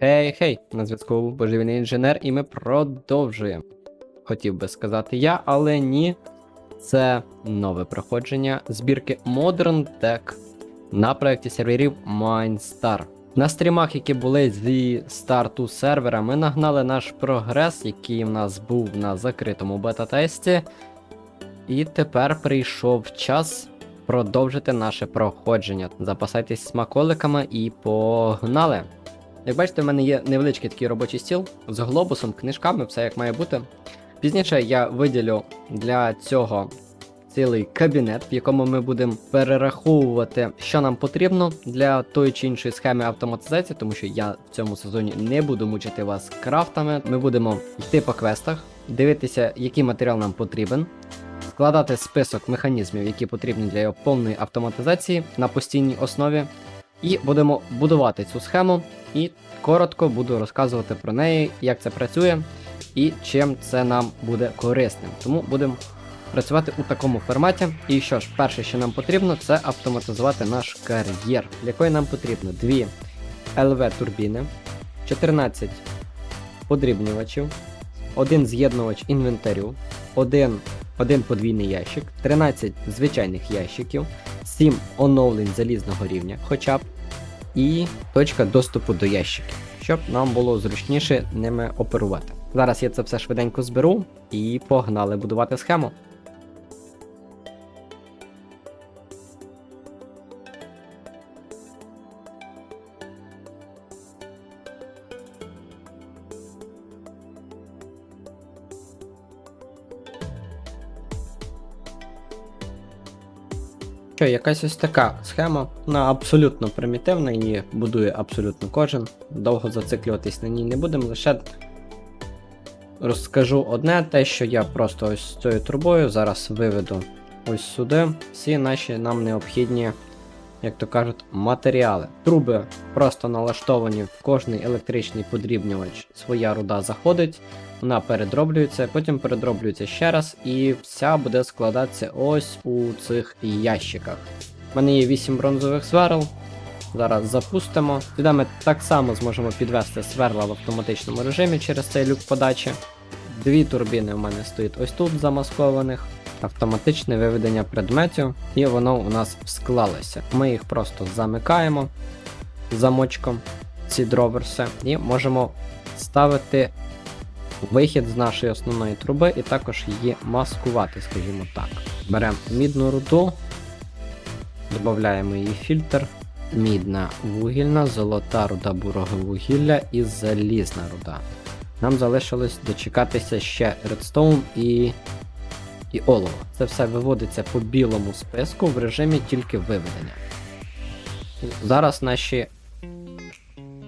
Хей, хей, на зв'язку божевільний інженер, і ми продовжуємо. Хотів би сказати я, але ні. Це нове проходження збірки Modern Tech на проєкті серверів Mindstar. На стрімах, які були зі старту сервера, ми нагнали наш прогрес, який в нас був на закритому бета-тесті. І тепер прийшов час продовжити наше проходження. Запасайтесь смаколиками і погнали! Як бачите, в мене є невеличкий такий робочий стіл з глобусом, книжками, все як має бути. Пізніше я виділю для цього цілий кабінет, в якому ми будемо перераховувати, що нам потрібно для тої чи іншої схеми автоматизації, тому що я в цьому сезоні не буду мучити вас крафтами. Ми будемо йти по квестах, дивитися, який матеріал нам потрібен, складати список механізмів, які потрібні для його повної автоматизації на постійній основі. І будемо будувати цю схему, і коротко буду розказувати про неї, як це працює і чим це нам буде корисним. Тому будемо працювати у такому форматі. І що ж, перше, що нам потрібно, це автоматизувати наш кар'єр, для якої нам потрібно дві LV-турбіни, 14 подрібнювачів, один з'єднувач інвентарю, один, один подвійний ящик, 13 звичайних ящиків, 7 оновлень залізного рівня, хоча б, і точка доступу до ящиків, щоб нам було зручніше ними оперувати. Зараз я це все швиденько зберу і погнали будувати схему. Що, якась ось така схема, вона абсолютно примітивна, її будує абсолютно кожен. Довго зациклюватись на ній не будемо, лише розкажу одне, те, що я просто ось цією трубою зараз виведу ось сюди всі наші нам необхідні, як то кажуть, матеріали. Труби просто налаштовані в кожний електричний подрібнювач, своя руда заходить, вона передроблюється, потім передроблюється ще раз, і вся буде складатися ось у цих ящиках. У мене є 8 бронзових сверл. Зараз запустимо. Сюди ми так само зможемо підвести сверла в автоматичному режимі через цей люк подачі. Дві турбіни в мене стоїть ось тут замаскованих. Автоматичне виведення предметів, і воно у нас склалося. Ми їх просто замикаємо замочком, ці дроверси, і можемо ставити вихід з нашої основної труби і також її маскувати, скажімо так. Беремо мідну руду, додаємо її фільтр, мідна вугільна, золота руда бурого вугілля і залізна руда. Нам залишилось дочекатися ще редстоун і і олово. Це все виводиться по білому списку в режимі тільки виведення. Зараз наші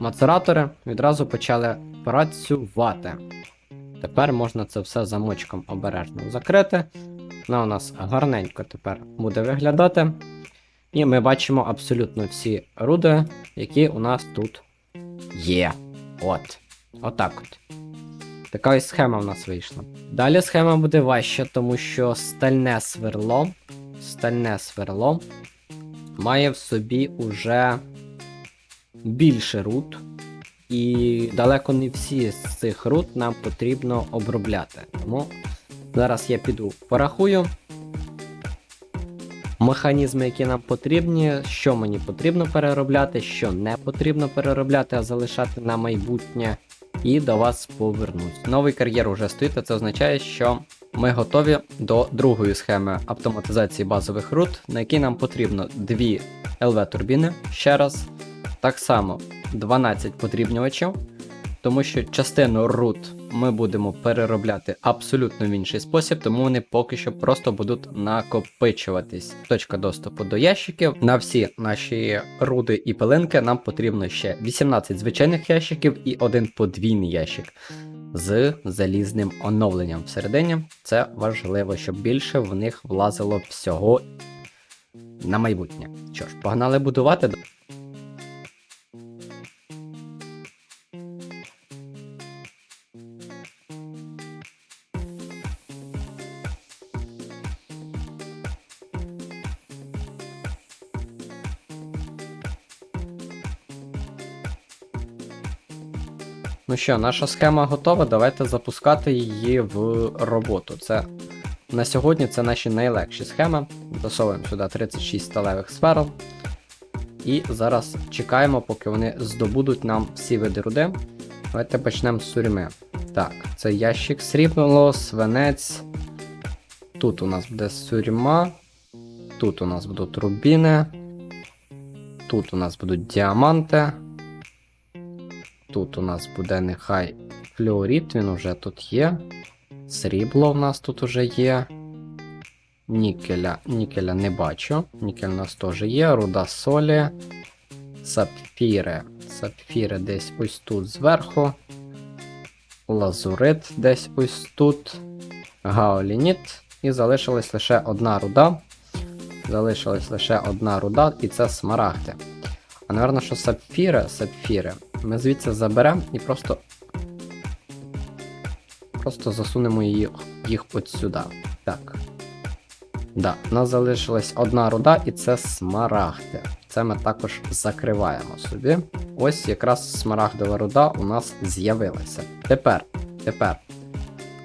мацератори відразу почали працювати. Тепер можна це все замочком обережно закрити. Вона у нас гарненько тепер буде виглядати. І ми бачимо абсолютно всі руди, які у нас тут є. От. Отак от. Така ось схема в нас вийшла. Далі схема буде важча, тому що стальне сверло. Стальне сверло має в собі уже більше руд. І далеко не всі з цих руд нам потрібно обробляти. Тому зараз я піду порахую механізми, які нам потрібні, що мені потрібно переробляти, що не потрібно переробляти, а залишати на майбутнє. І до вас повернусь. Новий кар'єр уже стоїть, а це означає, що ми готові до другої схеми автоматизації базових рут, на якій нам потрібно дві ЛВ-турбіни ще раз. Так само 12 потрібнювачів, тому що частину рут ми будемо переробляти абсолютно в інший спосіб, тому вони поки що просто будуть накопичуватись. Точка доступу до ящиків. На всі наші руди і пилинки нам потрібно ще 18 звичайних ящиків і один подвійний ящик. З залізним оновленням всередині це важливо, щоб більше в них влазило всього на майбутнє. Що ж, погнали будувати. Ну що, наша схема готова. Давайте запускати її в роботу. Це на сьогодні це наші найлегші схеми. Засовуємо сюди 36 сталевих сферл. І зараз чекаємо, поки вони здобудуть нам всі види руди. Давайте почнемо з сурми. Так, це ящик срібло, свинець. Тут у нас буде сурма. Тут у нас будуть рубіни. Тут у нас будуть діаманти. Тут у нас буде нехай флюорит, він уже тут є. Срібло в нас тут уже є. Нікеля, нікеля не бачу. Нікель у нас теж є. Руда солі. Сапфіри. Сапфіри десь ось тут зверху. Лазурит десь ось тут. Гаолініт. І залишилась лише одна руда. Залишилась лише одна руда, і це смарагди. А напевно, що сапфіри, сапфіри. Ми звідси заберемо і просто. Просто засунемо їх, їх от сюди. Так. Да, у нас залишилась одна руда, і це смарагди. Це ми також закриваємо собі. Ось якраз смарагдова руда у нас з'явилася. Тепер, тепер.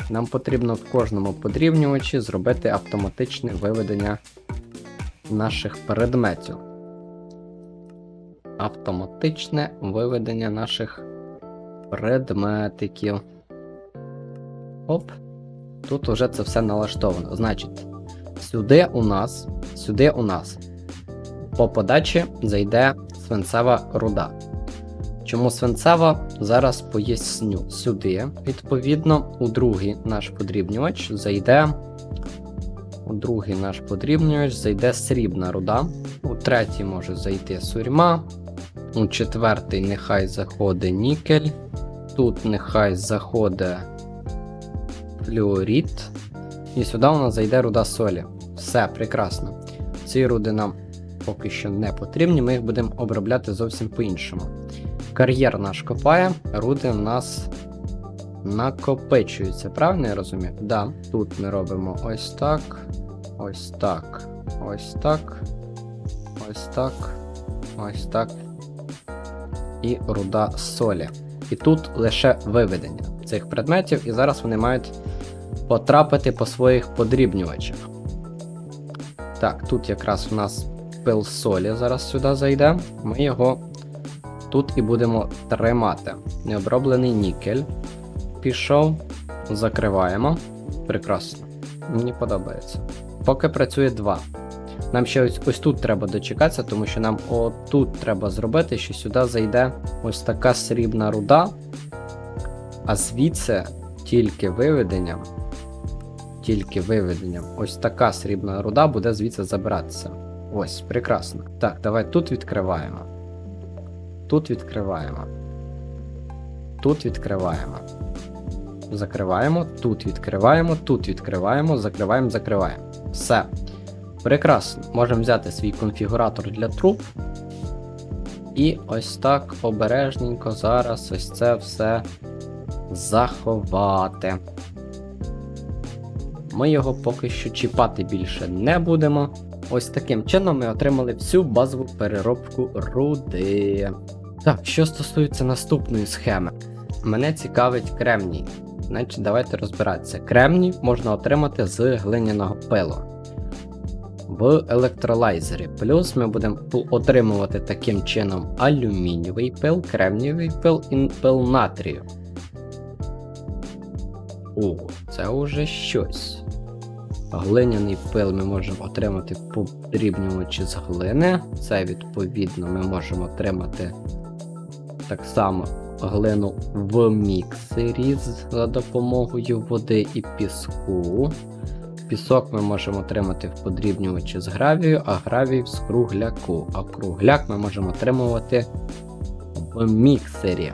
Нам потрібно в кожному подрівнювачі зробити автоматичне виведення наших предметів. Автоматичне виведення наших предметиків. Оп. Тут уже це все налаштовано. Значить, сюди у нас, сюди у нас по подачі зайде свинцева руда. Чому свинцева? Зараз поясню. Сюди, відповідно, у другий наш подрібнювач зайде. У другий наш подрібнювач зайде срібна руда. У третій може зайти сурьма. У четвертий нехай заходить нікель. Тут нехай заходить флюорит. І сюди у нас зайде руда солі. Все, прекрасно. Ці руди нам поки що не потрібні, ми їх будемо обробляти зовсім по-іншому. Кар'єр наш копає, руди в нас накопичуються, правильно я розумію? Да. Тут ми робимо ось так, ось так, ось так, ось так, ось так. І руда солі. І тут лише виведення цих предметів, і зараз вони мають потрапити по своїх подрібнювачах. Так, тут якраз у нас пил солі зараз сюди зайде. Ми його тут і будемо тримати. Необроблений нікель. Пішов, закриваємо. Прекрасно. Мені подобається. Поки працює два. Нам ще ось ось тут треба дочекатися, тому що нам отут треба зробити, що сюди зайде ось така срібна руда, а звідси тільки виведенням. Тільки виведенням. Ось така срібна руда буде звідси забиратися. Ось, прекрасно. Так, давай тут відкриваємо. Тут відкриваємо. Тут відкриваємо. Закриваємо, тут відкриваємо, тут відкриваємо, закриваємо, закриваємо. Все. Прекрасно. Можемо взяти свій конфігуратор для труб. І ось так обережненько зараз ось це все заховати. Ми його поки що чіпати більше не будемо. Ось таким чином ми отримали всю базову переробку руди. Так, що стосується наступної схеми, мене цікавить кремній. Значить, давайте розбиратися. Кремній можна отримати з глиняного пилу в електролайзері. Плюс ми будемо отримувати таким чином алюмінієвий пил, кремнієвий пил і пил натрію. О, це вже щось. Глиняний пил ми можемо отримати подрібнювачі з глини. Це, відповідно, ми можемо отримати так само глину в міксері за допомогою води і піску. Пісок ми можемо отримати в подрібнювачі з гравію, а гравій з кругляку. А кругляк ми можемо отримувати в міксері.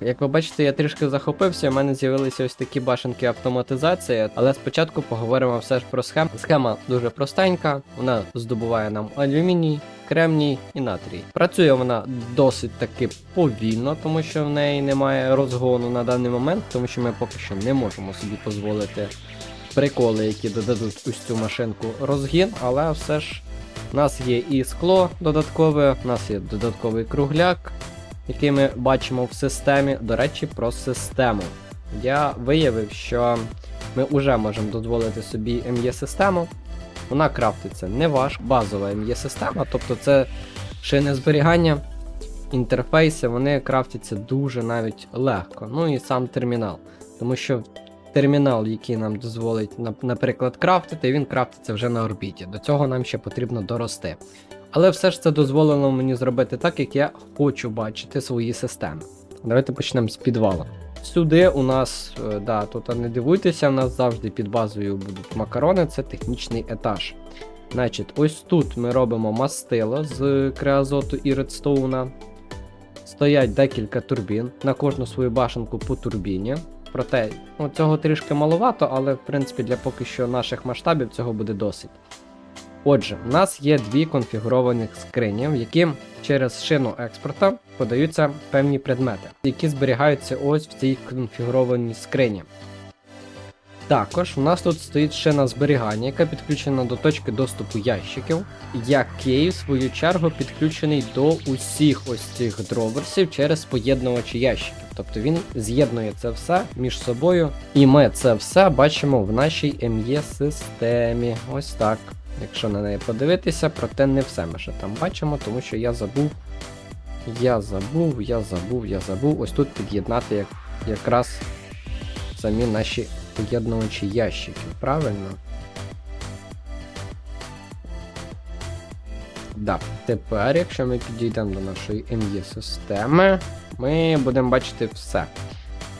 Як ви бачите, я трішки захопився, у мене з'явилися ось такі башенки автоматизації, але спочатку поговоримо все ж про схему. Схема дуже простенька, вона здобуває нам алюміній, кремній і натрій. Працює вона досить таки повільно, тому що в неї немає розгону на даний момент, тому що ми поки що не можемо собі дозволити приколи, які додадуть ось цю машинку розгін, але все ж у нас є і скло додаткове, у нас є додатковий кругляк, який ми бачимо в системі. До речі, про систему. Я виявив, що ми вже можемо дозволити собі МЄ-систему. Вона крафтиться не важко, базова МЄ-система, тобто це шини зберігання, інтерфейси, вони крафтяться дуже навіть легко. Ну і сам термінал. Тому що термінал, який нам дозволить, наприклад, крафтити, він крафтиться вже на орбіті. До цього нам ще потрібно дорости. Але все ж це дозволено мені зробити так, як я хочу бачити свої системи. Давайте почнемо з підвалу. Сюди у нас, е, да, тут не дивуйтеся, у нас завжди під базою будуть макарони, це технічний етаж. Значить, ось тут ми робимо мастило з креозоту і редстоуна. Стоять декілька турбін, на кожну свою башенку по турбіні. Проте, ну, цього трішки маловато, але в принципі для поки що наших масштабів цього буде досить. Отже, у нас є дві конфігуровані скрині, в які через шину експорта подаються певні предмети, які зберігаються ось в цій конфігурованій скрині. Також у нас тут стоїть шина зберігання, яка підключена до точки доступу ящиків, який, в свою чергу, підключений до усіх ось цих дроверсів через поєднувачі ящиків. Тобто він з'єднує це все між собою, і ми це все бачимо в нашій МЄ-системі. Ось так. Якщо на неї подивитися, проте не все ми ще там бачимо, тому що я забув. Я забув, я забув, я забув. Ось тут під'єднати як, якраз самі наші поєднувачі ящиків, правильно? Да. Тепер, якщо ми підійдемо до нашої МЄ-системи, ми будемо бачити все.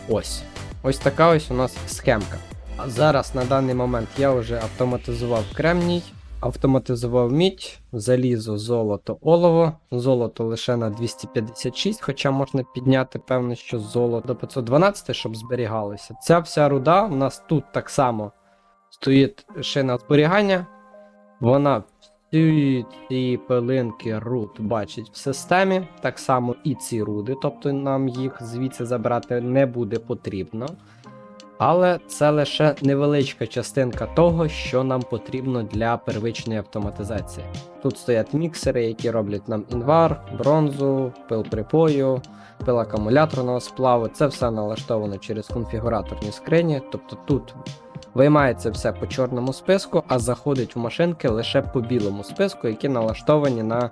Ось. Ось така ось у нас схемка. А зараз на даний момент я вже автоматизував кремній, автоматизував мідь, залізо, золото, олово. Золото лише на 256, хоча можна підняти, певно, що золото до 512, щоб зберігалося. Ця вся руда у нас тут так само стоїть шина зберігання. Вона всі ці пилинки руд бачить в системі, так само і ці руди, тобто нам їх звідси забрати не буде потрібно. Але це лише невеличка частинка того, що нам потрібно для первичної автоматизації. Тут стоять міксери, які роблять нам інвар, бронзу, пил припою, пил акумуляторного сплаву. Це все налаштовано через конфігураторні скрині. Тобто тут виймається все по чорному списку, а заходить в машинки лише по білому списку, які налаштовані на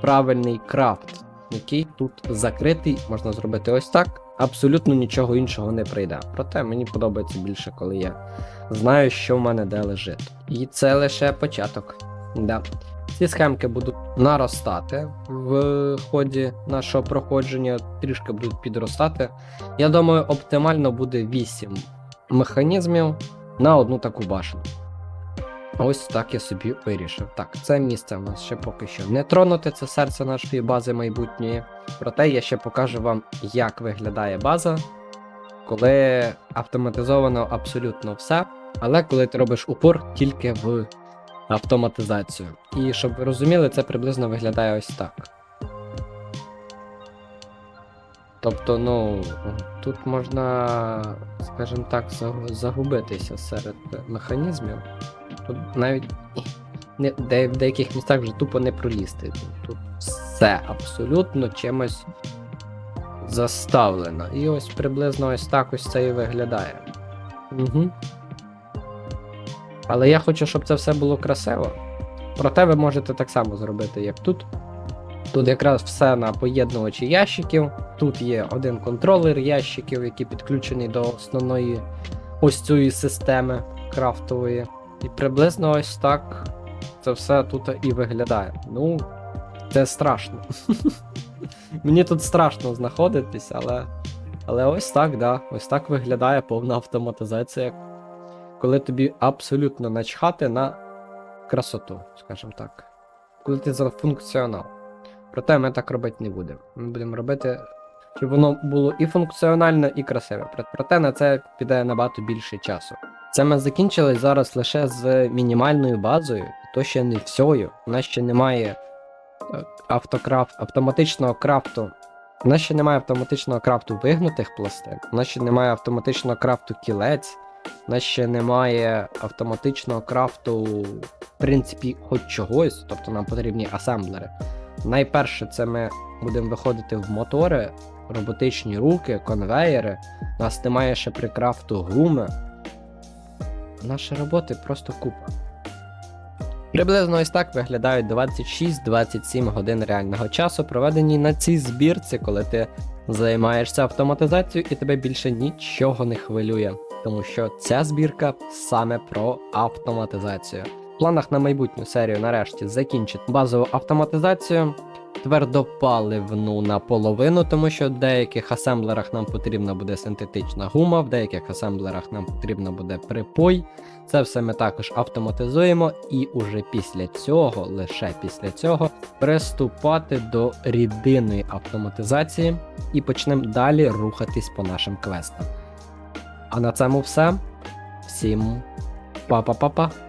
правильний крафт, який тут закритий, можна зробити ось так. Абсолютно нічого іншого не прийде. Проте мені подобається більше, коли я знаю, що в мене де лежить. І це лише початок. Да. Ці схемки будуть наростати в ході нашого проходження, трішки будуть підростати. Я думаю, оптимально буде 8 механізмів на одну таку башню. Ось так я собі вирішив. Так, це місце в нас ще поки що не тронуте, це серце нашої бази майбутньої. Проте я ще покажу вам, як виглядає база, коли автоматизовано абсолютно все, але коли ти робиш упор тільки в автоматизацію. І щоб ви розуміли, це приблизно виглядає ось так. Тобто, ну, тут можна, скажімо так, загубитися серед механізмів. Тут навіть не, де, в деяких містах вже тупо не пролізти. Тут все абсолютно чимось заставлено. І ось приблизно ось так ось це і виглядає. Угу. Але я хочу, щоб це все було красиво. Проте ви можете так само зробити, як тут. Тут якраз все на поєднувачі ящиків. Тут є один контролер ящиків, який підключений до основної ось цієї системи крафтової. І приблизно ось так це все тут і виглядає. Ну, це страшно. Мені тут страшно знаходитись, але. Але ось так, да. Ось так виглядає повна автоматизація. Коли тобі абсолютно начхати на красоту, скажімо так. Коли ти за функціонал. Проте ми так робити не будемо. Ми будемо робити щоб воно було і функціональне, і красиве. Проте на це піде набагато більше часу. Це ми закінчили зараз лише з мінімальною базою, то ще не всьою. У нас ще немає е, автокрафт, автоматичного крафту. У нас ще немає автоматичного крафту вигнутих пластин, у нас ще немає автоматичного крафту кілець, у нас ще немає автоматичного крафту, в принципі, хоч чогось, тобто нам потрібні асемблери. Найперше, це ми будемо виходити в мотори, роботичні руки, конвеєри. У нас немає ще прикрафту гуми. Наші роботи просто купа. Приблизно ось так виглядають 26-27 годин реального часу, проведені на цій збірці, коли ти займаєшся автоматизацією і тебе більше нічого не хвилює. Тому що ця збірка саме про автоматизацію. В планах на майбутню серію нарешті закінчити базову автоматизацію, твердопаливну наполовину, тому що в деяких асемблерах нам потрібна буде синтетична гума, в деяких асемблерах нам потрібно буде припой. Це все ми також автоматизуємо, і уже після цього, лише після цього, приступати до рідинної автоматизації і почнемо далі рухатись по нашим квестам. А на цьому все. Всім па-па-па-па.